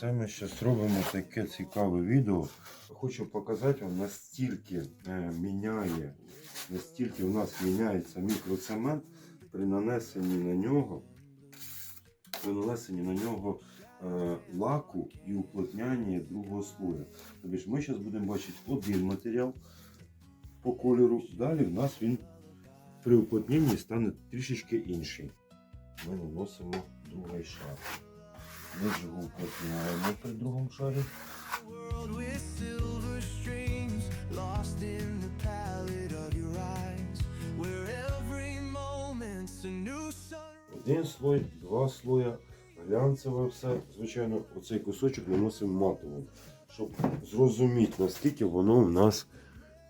Це ми зараз робимо таке цікаве відео. Хочу показати вам, настільки е, міняє, настільки у нас міняється мікроцемент при нанесенні на нього, при нанесенні на нього е, лаку і уплотнянні другого слоя. Тобто ми зараз будемо бачити один матеріал по кольору, далі в нас він при уплотненні стане трішечки інший. Ми наносимо другий шар. Його уплотняємо при другому шарі. Один слой, два слоя, глянцеве все. Звичайно, оцей кусочок наносимо матовим, щоб зрозуміти, наскільки воно в нас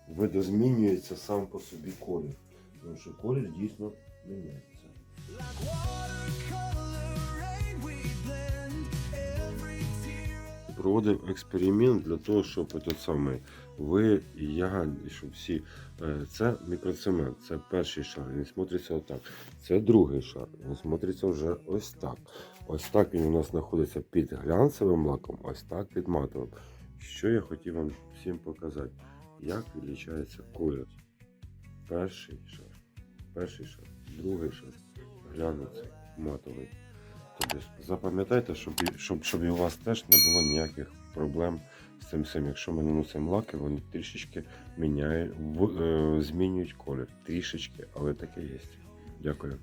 видозмінюється сам по собі колір. Тому що колір дійсно міняється. Проводив експеримент для того, щоб этот самий, ви і я, і щоб всі. е, Це мікроцемент, це перший шар, він смотриться отак. Це другий шар, він смотриться вже ось так. Ось так він у нас знаходиться під глянцевим лаком, ось так під матовим. Що я хотів вам всім показати, як відлічається колір. Перший шар, перший шар, другий шар, глянцевий, матовий. Тобто запам'ятайте, щоб, щоб, щоб і у вас теж не було ніяких проблем з цим всім. Якщо ми наносимо лаки, вони трішечки міняють, в- е, змінюють колір. Трішечки, але таке є. Дякую.